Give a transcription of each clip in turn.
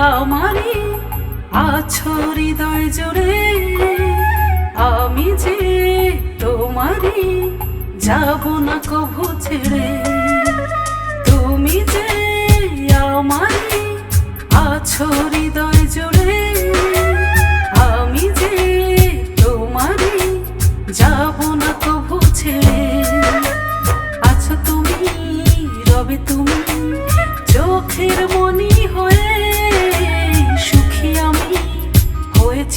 আমারই আছো হৃদয় জুড়ে। আমি যে তোমারই যাব না কভু ছেড়ে। তুমি যে আমারই আছো হৃদয় জুড়ে। আমি যে তোমারই যাব না কভু ছেড়ে। আছো তুমি, রবে তুমি, চোখের মনি হয়ে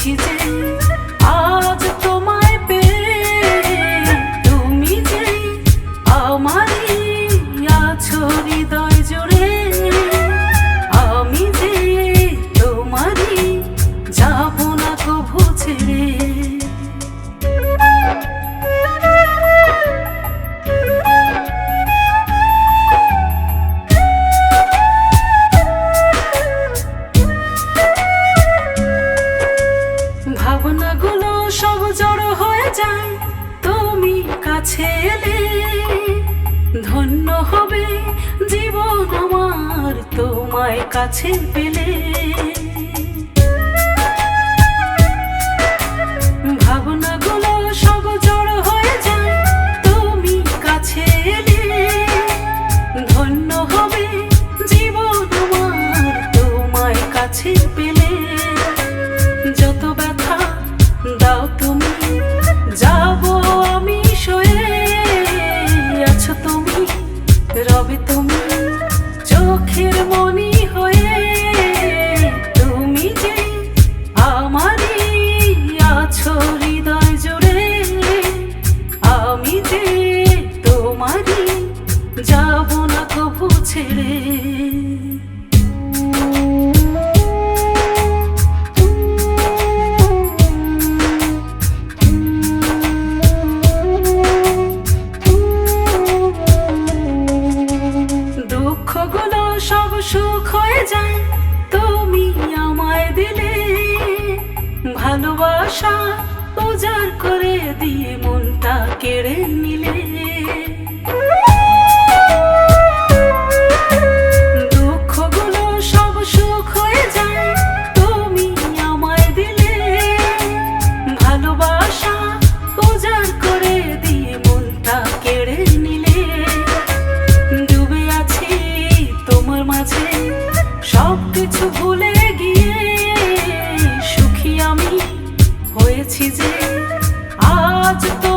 হয়েছি যে আজ তোমায় তুমি যে কাছে এলে ধন্য হবে জীবন আমার তোমায় কাছে পেলে। রবে তুমি চোখের মনি হয়ে তুমি যে আমারই আছো হৃদয় জুড়ে, আমি যে তোমারই যাব না কবু ছেড়ে। উজাড় করে দিয়ে মনটা কেড়ে নিলে। দুঃখগুলো সব সুখ হয়ে যায়, তুমি দিলে। ভালোবাসা উজাড় করে দিয়ে মনটা কেড়ে নিলে। ডুবে আছি তোমার মাঝে যে আজ তোমার